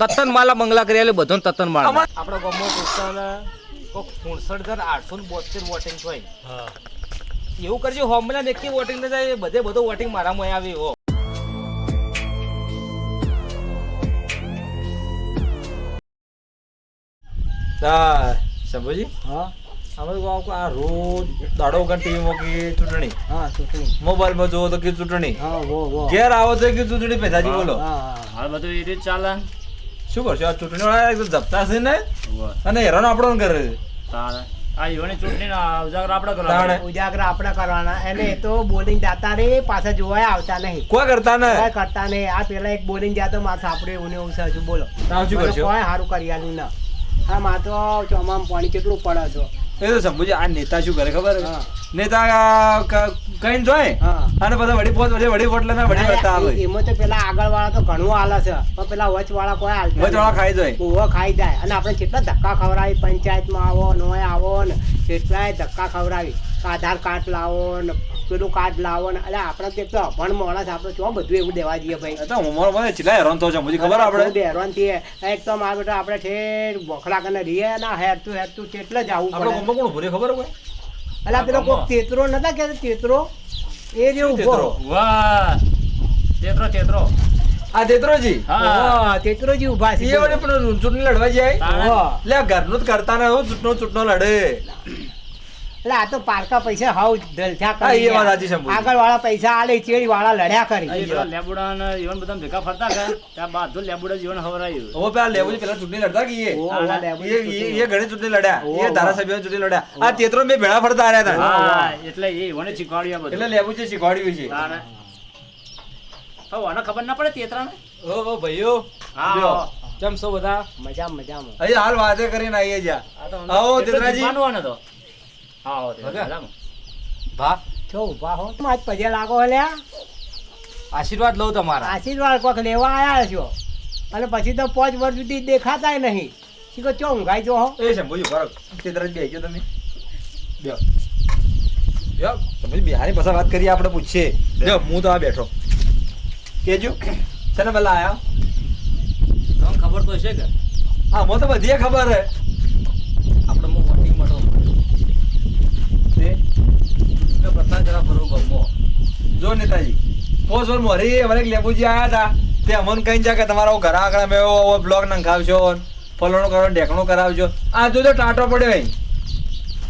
તત્તન માલા મંગલા કરી એટલે બધો તત્તન માળા આપણા ગામમાં ટોટલ કોક પૂણસઠ હજાર આઠસો બોતેર વોટિંગ હોય. હા. એવું કરજો હોમલા ને વોટિંગ ને જાય બધે બધો વોટિંગ મારામાં આવે એવો તા સમજી હા. અમે કહું આ રોજ દાડો વગર ટીવીમાં કે ચૂંટણી. હા ચૂંટણી. મોબાઈલમાં જોવો તો કે ચૂંટણી. હા વો વો ઘેર આવો તો કે ચૂંટણી પેદાજી બોલો. હા હા. હાલ બધું એ રીતે ચાલે. શું કરશો? આ ચૂંટણી વાળા એકદમ જપતા છે ને? અને હેરાન આપણો કરે તારે આ યુવાની ચૂંટણીના ઉજાગર આપણે તાણે. કરવાનો ઉજાગરા આપણે કરવાના. એને તો બોલિંગ જાતા રે પાછા જોવાય આવતા નહીં. કોઈ કરતા ને? કોઈ કરતા નહીં? આ પેલા એક બોલિંગ જાતો માર સાપડે એવું ને એવું બોલો. તાવ શું કરશો? કોઈ સારું કરી ના. હા માં તો ચોમામ પાણી કેટલું પડે છો. એ તો સમજી આ નેતા શું કરે ખબર? નેતા કઈ જોય? અને બધા વડી પોત વડી વડી પોટલા ના વડી વળતા આવે એમાં તો પેલા આગળ વાળા તો ઘણું હાલે છે. પણ પેલા વચ વાળા કોઈ હાલતા વચવાળા ખાઈ જાય. ઓવો ખાઈ જાય. અને આપણે કેટલા ધક્કા ખવડાવી પંચાયતમાં આવો નોય આવો ને કેટલાય ધક્કા ખવડાવી આધાર કાર્ડ લાવો ને પેલું કાર્ડ લાવો ને એટલે આપણે તો એક તો અભણ માણસ આપણે ચો બધું એવું દેવા જઈએ ભાઈ. એ તો ઉંમર મને ચિલા હેરાન થયો છે મુજી ખબર આપણે? હેરાન થઈએ એક તો મારા બેટા આપણે ઠેર બોખડા કને રીએ ના હેરતું હેરતું કેટલે જ આવું આપણે કોણ ભૂરે ખબર હોય? એટલે પેલો કોક તેતરો નતા કે તેતરો એ જે ઊભો. તેતરો? વાહ! તેતરો તેતરો આ દેત્રોજી હા. હા ઊભા છે. એ વડે પણ ચૂંટણી લડવા જાય. લે ઘરનું જ કરતા ને ચૂંટણો ચૂંટણો લડે. એટલે આ તો પારકા પૈસા હાવ ધલછા કરી એ વાત સાચી છે, આગળ વાળા પૈસા આલે ચેડી વાળા લડ્યા કરી. લેબુડા ને ઈવન બધા ભેગા ફરતા કે ત્યાં બાદ લેબુડા જીવન હવરાયું. ઓ પેલા લેવું પેલા ચૂંટણી લડતા કે એ? એ ઘણી ચૂંટણી લડ્યા. એ ધારાસભ્ય ચૂંટણી લડ્યા. આ તેત્રો બે ભેળા ફરતા આવ્યા હતા. એટલે એ ઈવને શીખવાડ્યું બધું. એટલે બધું છે શીખવાડ્યું છે. હવે આને ખબર ના પડે તેતરાને? ઓ ઓ ભાઈઓ. હા કેમ છો બધા? મજા મજામાં. અહીં હાલ વાતે કરીને આવીએ જ્યાં. આવો, તેત્રાજી. માનવાનો તો. આવો. તેતરાજી. ભા. છો ઊભા હો. આજ પજે લાગો લ્યા આશીર્વાદ લઉં તમારા. આશીર્વાદ કોક લેવા આવ્યા છો. અને પછી તો પાંચ વર્ષ સુધી દેખાતાય નહીં. શીખો ચો ઊંઘાઈ જો હો. એ શંભુજી બરાબર તરત બે ગયો તમે. બે. તમે બિહારી ભાષા વાત કરીએ આપણે પૂછીએ. જો હું તો આ બેઠો. કેજો. છે ને પેલા આયા? તમને ખબર તો છે કે? હા મને તો બધી ખબર હે આપણે હું વોટિંગ મળો તે ગમો જો નેતાજી પોસ વાર મોરી અમારે લેબુજી આયા હતા તે અમન કઈ જા કે તમારો ઘર આગળ મેં બ્લોક નંખાવશો ફલોણો કરો ઢેકણો કરાવજો. આ જોજો ટાટો પડ્યો અહીં.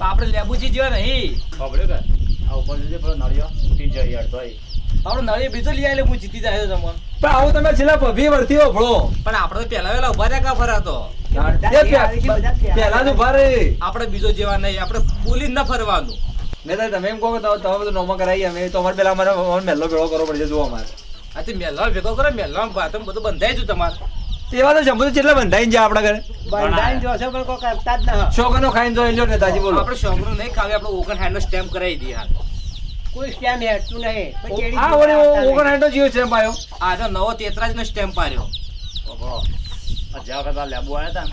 આપણે લેબુજી જેવા નહીં. ખબર કે? આ ઉપર જોજે પેલો નળિયો તૂટી જાય યાર તો આપણો નળિયો બીજો લઈ આવેલો હું જીતી જાય તમને. પણ આવું તમે છેલ્લા ભભી વર્તી ભળો પણ આપણે તો પહેલા વેલા ઊભા રહ્યા કા ફરાતો પહેલા જ ઊભા રહી. આપણે બીજો જેવા નહીં આપણે બોલી ન ફરવાનું. નેતા તમે એમ કહો કે તમે બધું નોમો કરાવી અમે તો અમારે પેલા અમારે મેલ્લો ભેળો કરવો પડશે જોવા અમારે. આથી મેલવા ભેગો કરો મેલવા બાથરૂમ બધું બંધાઈ જુ તમારે. તેવા તો જમ્બુ કેટલા બંધાઈને જાય આપણા ઘરે. બંધાઈને છે પણ કોઈ કરતા જ ન શોખનો ખાઈને જોઈ લ્યો નેતાજી બોલો. આપણે છોકરો નહીં ખાવે આપણે ઓગણ હાઈનો સ્ટેમ્પ કરાવી દઈએ હાલ. કોઈ સ્ટેમ્પ હેઠતું નહીં. આ જોતા. ઓગણ આઠનો જીવ છે પાયો. આનો નવો તેત્રાજ નો સ્ટેમ્પ પાર્યો ઓહો. જ્યાં વખત આ લેબુ આવ્યા હતા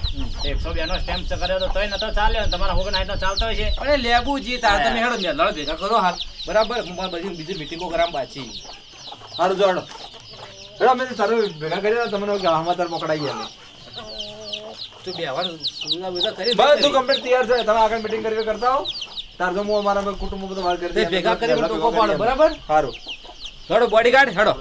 એકસો બે નો સ્ટેમ્પ કર્યો તોય નતો ચાલ્યો. ને તમારા હોગન ચાલતો હોય છે. અરે લેબુ જી તાર તમે હેડો મેલવા ભેગા કરો હાલ. બરાબર હું મારી બધી બીજી મીટિંગો કરામ પાછી સારું જો હેડો. અમે સારું ભેગા કરી તમને હમાતર પકડાઈ ગયા. તું બેવાનું સુવિધા બધા કરી બધું કમ્પ્લીટ તૈયાર છે. તમે આગળ મિટિંગ કરી કરતા હો તાર તો હું અમારા કુટુંબ બધું વાત કરી ભેગા કરી પાડો, બરાબર? સારું હેડો બોડીગાર્ડ હેડો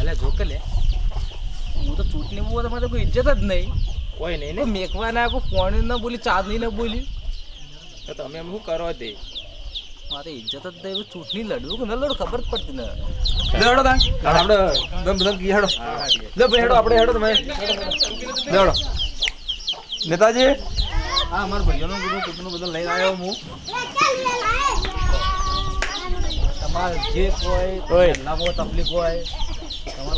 અલે જો કે લે. હું તો ચૂંટણી માં તમારે કોઈ ઇજ્જત જ નહીં. કોઈ નહીં ને? મેકવા ના કોઈ પોણી ના બોલી ચાંદની ના બોલી. તો તમે એમ શું કરો તે? મારે ઇજ્જત જ નહીં ચૂંટણી લડવું કે ન લડવું ખબર જ પડતી ને. લડો તા. આપણે દમ દમ કી હેડો. લે ભાઈ હેડો આપણે હેડો તમે. લડો નેતાજી? હા મારા ભાઈઓનું બધું કુટુંબ બધું લઈને આવ્યો હું. તમારે જે કોઈ નવો તકલીફ હોય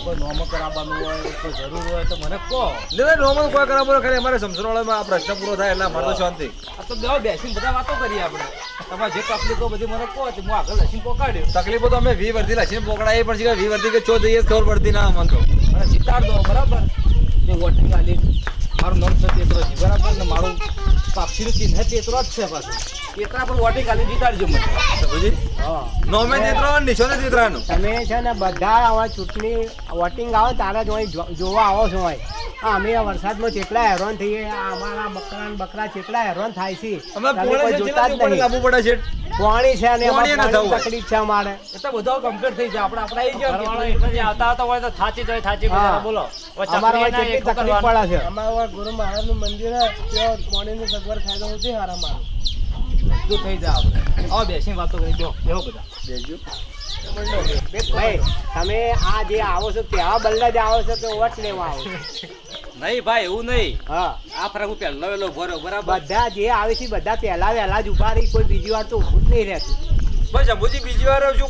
કોઈ નોમો કરાવવાનું હોય કોઈ જરૂર હોય તો મને કહો. ને નોમન કોઈ કરાવો ખરે અમારે સમસરવાળામાં આ પ્રશ્ન પૂરો થાય એટલે અમારે શાંતિ. આ તો બેવા બેસીને બધા વાતો કરીએ આપણે. તમારે જે તકલીફો બધી મને કહો તો હું આગળ લસીને પહોંચાડ્યો તકલીફો તો અમે વી વર્ધી લસીને પકડાઈ પણ છે વી વર્ધી કે ચો જઈએ ખબર પડતી ના અમને તો. મને જીતાડ દો બરાબર? વોટિંગ આલી. મારું નામ છે તેત્રોજી બરાબર ને મારું પાક્ષીનું ચિહ્ન તેતરો જ છે પાછું. તેતરા પર વોટિંગ ખાલી જીતાડજો મને. સમજી હા. નોમે ચિત્ર નિશાને ચિત્રાનું તમે છે ને બધા આવા ચૂંટણી વોટિંગ આવે તારા જ જોવા આવો છો અહીં અમે આ વરસાદમાં કેટલા હેરાન થઈએ અમારા બકરા ને બકરા કેટલા હેરાન થાય છે અમે પોણે છે જોતા જ પોણે નહીં. લાવવું પડે છે. પાણી છે ને ન. તકલીફ છે અમારે. એટલે બધો કમ્પ્લીટ થઈ જાય. આપણે આપણે આવી ગયા ઘરવાળો એટલે આવતા આવતા હોય તો થાચી જાય થાચી. બોલો. અમારે કેટલી તકલીફ પડે છે. અમારા ગુરુ મહારાજનું મંદિર હે ત્યાં પાણીની સગવડ થાય તો હું તે હારા મારું બધું થઈ જાય આપણે. આવો બેસીને વાતો કરી દો એવો બધા. ભાઈ તમે આ જે આવો છો ત્યાં બલ્લા જ આવો છો કે વટ લેવા આવો છો? નહીં ભાઈ એવું નહીં. હા. આ ફરક હું પહેલો વેલો ભરો બરાબર? બધા જે આવે છે બધા પહેલા વહેલા જ ઊભા રહી કોઈ બીજી વાર તો ઉભું જ નહીં રહેતું. બસ અંબુજી બીજી વાર જો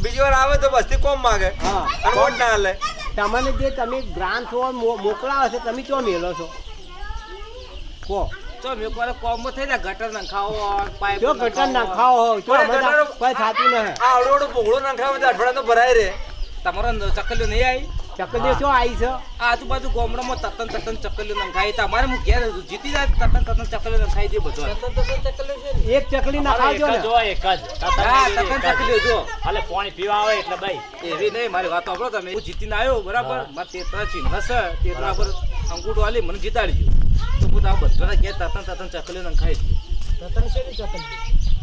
બીજી વાર આવે તો બસ્તી કોમ માગે. હા. અને વોટ ના હાલે. તમને જે તમે ગ્રાન્ટ છો મોકલાવો છો તમે ચો મેલો છો? કો. ચો મેં કોઈ કોમમાં થઈ જાય ગટર નખાવો પાઇપ જો ગટર નખાવો તો ગટરો- કોઈ થાતું નહીં આ આવડું આવડું ભોગળું તો અઠવાડિયા તો ભરાય રે. તમારો ચકલ્યો નહીં આવી? ચકલીઓ શું આવી છે? આ આજુબાજુ ગામડામાં તતન તતન ચકલીઓ નખાય તમારે હું ઘેર જીતી જાય તતન તતન ચકલીઓ નખાઈ દે બધો એક ચકલી નખાવજો ને. જ એક જ. તતન ચકલીઓ જો. હાલે પાણી પીવા આવે એટલે ભાઈ એવી નહીં મારી વાત સાંભળો તમે. હું જીતીને આવ્યો બરાબર? મારે તેતરા ચિહ્ન છે તેતરા પર અંગૂઠો આલી મને જીતાડજો. તો હું આ બધાને ઘેર તતન તતન ચકલીઓ નખાઈ દઉં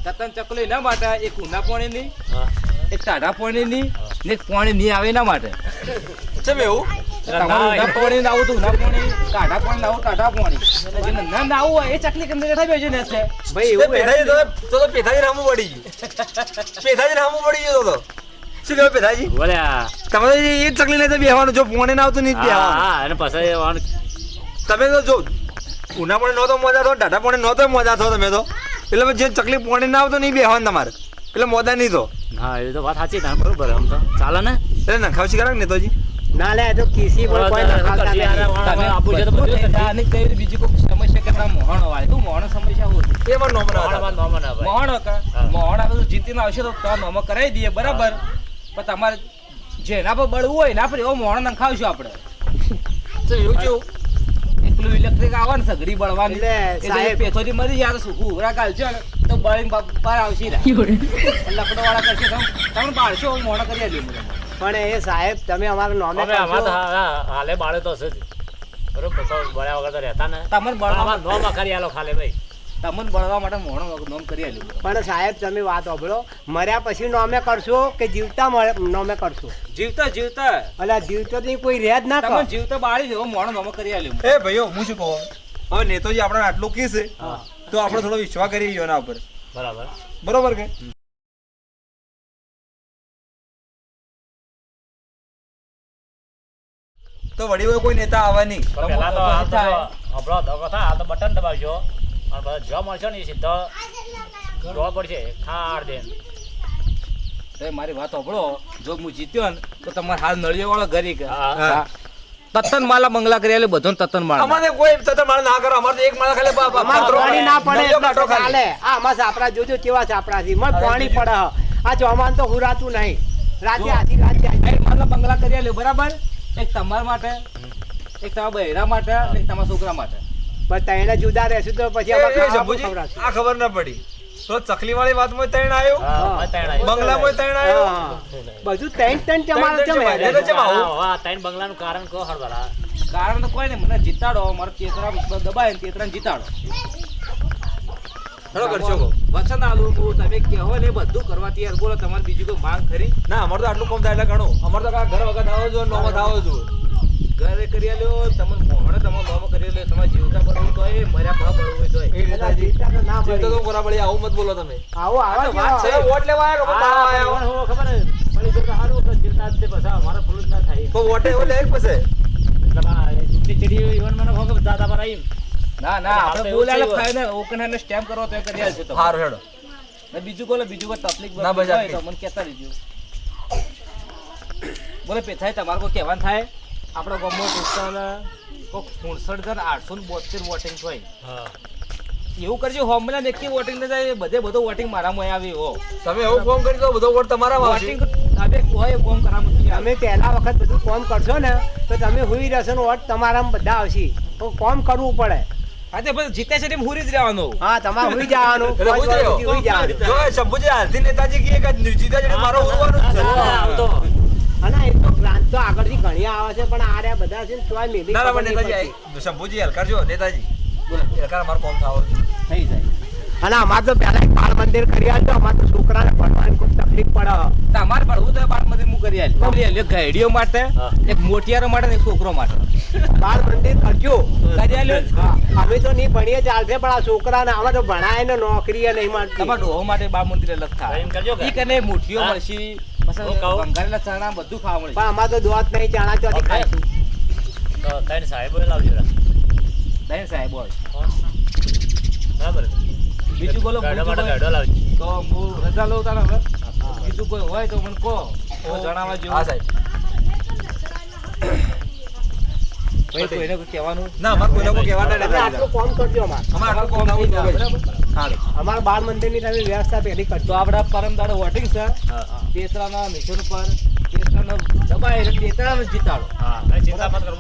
તતન ચકલી ના માટે એક ઉના પાણીની હા. એક ટાઢા પાણીની ને એક પાણી નહીં આવે એના માટે. ચમ એવું? તમારું પાણી ના આવું તો પાણી ટાઢા પાણી આવું ટાઢા પાણી. જેને ના ના આવું હોય એ ચકલી કેમ બેઠા બેસી? ને છે ભાઈ એવું પેથાજી તો તો તો પેથાજી રામું પડી ગયું. પેથાજી રામું પડી ગયો તો શું કહેવાય પેથાજી બોલ્યા. તમારે એ જ ચકલી નહીં બેહવાનું જો પોણે ના આવતું નહીં હા, અને પછી તમે તો જો ઉના પણ નહોતો મજા થો ટાટા પણ નહોતો મજા થો તમે તો. એટલે જે ચકલી પોણી ના આવતો નહીં બેહવાનું તમારે. એટલે મોદા નહીં તો? હા એ તો વાત સાચી તાર બરોબર આમ તો. ચાલે ને? એટલે નખાવશી કરાવે ને નેતાજી? ના લે તો કિસી પણ કોઈ નખાવતા નથી તમે આપો છો તો બધું આની કઈ બીજી કોઈ સમસ્યા કરતા મોહણ વાય તું મોહણ સમસ્યા હોતી એ પણ નોમના હતા? મોહણમાં નોમો ના ભાઈ. મોહણો કા. મોહણ આપણે જીતીને આવશે તો તો નોમ કરાવી દઈએ બરાબર? પણ તમારે જેના પર બળવું હોય એના પર એવો મોહણ નખાવશું આપણે. તો એવું કેવું એકલું ઇલેક્ટ્રિક આવે ને સગડી બળવાની. એટલે તો પેથોથી મરી જાય તો ઉરા કાલ કાઢજો. બહાર આવશે લકડો વાળા કરશે તમે બાળશો હું કરી આલ્યું પણ એ સાહેબ તમે અમારા નોમે હાલે બાળે તો છે જ. બરોબર તો બળ્યા વગર તો રહેતા ને. તમને બળવા આમાં કરી આલો ખાલે ભાઈ. તમને બળવા માટે મોહણ નોમ કરી આલ્યું પણ સાહેબ તમે વાત સાંભળો. મર્યા પછી નોમે કરશો કે જીવતા નોમે કરશો? જીવતા જીવતા. અલા જીવતો તો કોઈ રહે જ ના તમે કર બાળી દેવો મોહણ નોમ કરી આલ્યું. એ ભાઈઓ હું શું કહું? હવે નેતાજી આપણને આટલું કીશ હા. તો આપણે થોડો વિશ્વાસ કરીએ એના ઉપર. બરાબર. બરોબર કે? તો વડી હોય કોઈ નેતા આવવા નહીં. પણ તો હાલ તો જો આપણો ધોકો થાય હાલ તો બટન દબાવજો. અને બધા જો મળશે ને એ સીધો જોવા પડશે ખાડ દે. મારી વાત સાંભળો. જો હું જીત્યો ને તો તમારે હાલ નળિયો વાળો ઘરે તત્તન માલા મંગલા કરી આલે બધો તતન માળા અમારે કોઈ તતન માળા ના કરો અમારે એક માળા ખાલી બા- બા- અમાર પાણી ના પડે ચાલે. આ અમાર સાપરા જોજો કેવા સાપરા થી મત પાણી પડે. આ ચોમાન તો હુરાતું નહીં. રાતે જો. આથી રાત એક બંગલા કરી આલે બરાબર? એક તમારા માટે એક તમારા બહેરા માટે એક તમારા છોકરા માટે. પણ તઈને જુદા રહેશું તો પછી. આ ખબર ના પડી. તો ચકલી વાળી વાતમાં તૈણ આવ્યો? બંગલા માં ત્રણ તૈણ આવ્યો? બધું તૈણ તૈણ ત્રણ ચમ ચમારે. છે. વાહ તૈણ બંગલા નું કારણ કહો હળવળા. કારણ તો કોઈ નહીં મને જીતાડો. મારો તેતરા દબાય ને તેતરાને જીતાડો. હેલો કરશો. વચન આલુ તમે કહેવો ને બધું કરવા તૈયાર બોલો તમારે બીજું કોઈ માંગ ખરી? ના અમારે તો આટલું કમ થાય એટલે ઘણું. અમારે તો ઘર વગર આવો જોઈએ નોમો આવો જોઈએ. ઘરે કરી આલ્યો તમે મોહણે તમારે નોમો કરી આલ્યો તમારે જીવતા પડવું તો એ મર્યા ભા પડવું તો એ જીવતા તો ના જીવતો પડી. તો બરાબર આવું મત બોલો તમે આવો આવા વાત છે. વોટ લેવા આવ્યા કે બાવા પણ આવ્યા? ખબર હે, પડી તો સારું, પણ ચિંતા જ છે, અમારે પેલું ના થાય. તો વોટે એવું લે પછી એટલે આ ચીડી ચીડી ઈવન મને ખબર દાદા પર આવી. ના ના આપણે તો એવું બોલાયેલા થયું. ફાઇનલ ઓકન સ્ટેમ્પ કરો તો એ કરી આલશે તો હારું હેડો ને બીજું બોલે બીજું કોઈ તકલીફ ના, હોય તો મને કહેતા રહેજો બોલે પેથાય તમારે કોઈ કહેવાનું થાય આપણો ગામમાં ટોટલ કોક ખૂણસઠ હજાર આઠસો ને બોતેર વોટિંગ હોય. એવું કરજો હોમલા નક્કી વોટિંગ ન જાય બધે બધો વોટિંગ મારામાં આવે હો. તમે એવું ફોન કરી દો બધો વોટ તમારામાં વોટિંગ તમે હોય ફોર્મ કરવા છે. તમે પહેલા વખત બધું ફોર્મ કરશો ને તો તમે હુઈ રહેશો ને વોટ તમારામાં બધા આવશે. તો ફોર્મ કરવું પડે. હા તે પછી જીતે છે તેમ હુરી જ રહેવાનો. હા તમારે હુરી જવાનું. એટલે પાંચ હું જ વાગ્યાથી રહ્યો. હોઈ જવાનું. જો શંભુજી હાલથી નેતાજી કે જીતા છે મારો ઉરવાનું જ છે. હા, આમ તો અને તો આગળથી ઘણી આવે છે પણ આર્યા બધા છે ને તોય મેલી ના ના પણ નેતાજી શંભુજી હલકાર જો નેતાજી. બોલો. હલકાર કોમ થાવો થઈ જાય. અને અમારે તો પેલા એક બાળ મંદિર કરી આલજો અમારે તો છોકરાને ભણવાની તકલીફ પડે. અમારે ભણવું તો બાળ મંદિર હું કરી આલી એક ગાઈડીઓ માટે એક મોટિયારો માટે એક છોકરો માટે. બાળ મંદિર કરજો. અમે તો નહીં ભણીએ ચાલશે પણ આ છોકરાને આમાં તો ભણાય ને નોકરી નહીં મળતી તમારા ડોહો માટે બાળ મંદિર અલગ થાય. કરજો કને મળશે. હું કહું? પછી વંગારેલા ચણા બધું ખાવા મળશે પણ અમારે તો દોત નહીં ચાણા ચોથી ઓકે. ખાઈશું. તો લાવજો રા. સાહેબ બરાબર. બીજું બોલો કોઈ? તો હું રજા લઉં તારા હવે બીજું કોઈ હોય તો મને કહો. જણાવવા જેવું. હા સાહેબ. ભાઈ કોઈને કહેવાનું? ના અમારે કોઈને કોઈ કહેવાના નથી આટલું કોમ કરજો અમારે. અમારે આટલું કોમ કરવું બરાબર? અમારા બાળ મંદિરની તમે વ્યવસ્થા પહેલી કરજો તો આપણા પરમ દાડો વોટિંગ છે. તેતરાના મિશન ઉપર તેતરાનો દબાય તેતરાનો જીતાડો. મત કરો.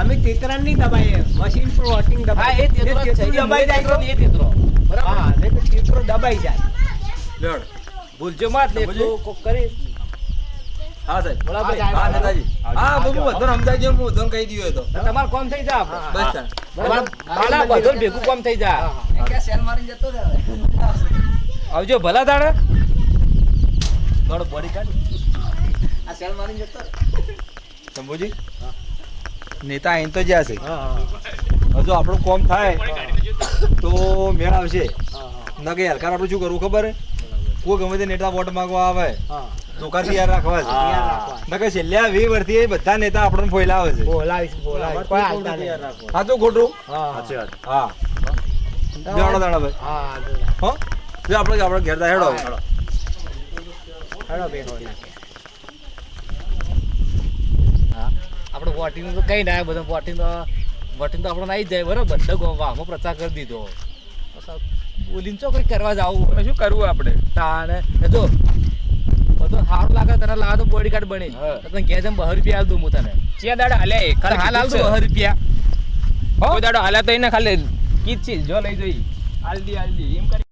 અમે ચિત્રણ નહીં દબાઈએ. મશીન પર વોટિંગ દબાય એ દબાઈ જાય એ તેતરો. બરાબર? હા નહીં તો દબાઈ જાય. ભૂલજો માં એટલે કોક કરી. હા સાહેબ. બરાબર હા, હા નેતાજી. હા હું આવજો. સમજાઈ ગયો હું બધું કહી દીધું તો. તમારું કામ થઈ જાય આપણે. બસ તાણ. બરાબર? બાળા બધું ભેગું કામ થઈ જાય આવજો ભલા દાડે મારો બોડી કાઢ. શંભુજી નેતા અહીં તો જ્યાં છે. હા હા. હજુ આપણું કોમ થાય તો મેળ આવશે. નગે હલકાર આપણે શું કરવું ખબર? હે કોઈ ગમે તે નેતા વોટ માંગવા આવે. ચોખા તૈયાર રાખવા છે. તૈયાર રાખવા. ના છેલ્લા વીસ વર્ષથી બધા નેતા આપણને ફોલાવે છે. બોલાવીશ બોલાવીશ કોઈ હાલતા નહીં. સાચું ખોટું હા સાચી વાત. હા. ભાઈ. હા હો જો. આપણે આપણે ઘેર તા હેડો. હેડો. હા. આપણે વોટિંગ તો કઈ ના બધું વોટિંગ તો વોટિંગ તો આપણે આવી જાય બરાબર. બધા ગામમાં પ્રચાર કરી દીધો. બોલીને ચો કઈ કરવા જાવું. શું કરવું આપણે? તાણે એ જો સારું લાગે તને લાગે તો બોડી કાર્ડ બની તને ઘેર જઈને બહાર રૂપિયા આલ દઉં હું તને. ચિયા દાડા હાલે ખાલી હાલ આલ દઉં બહાર રૂપિયા. હો? દાડો હાલે તો એને ખાલી કીધ છે જો લઈ જઈ. આલ દી આલ દી એમ કરી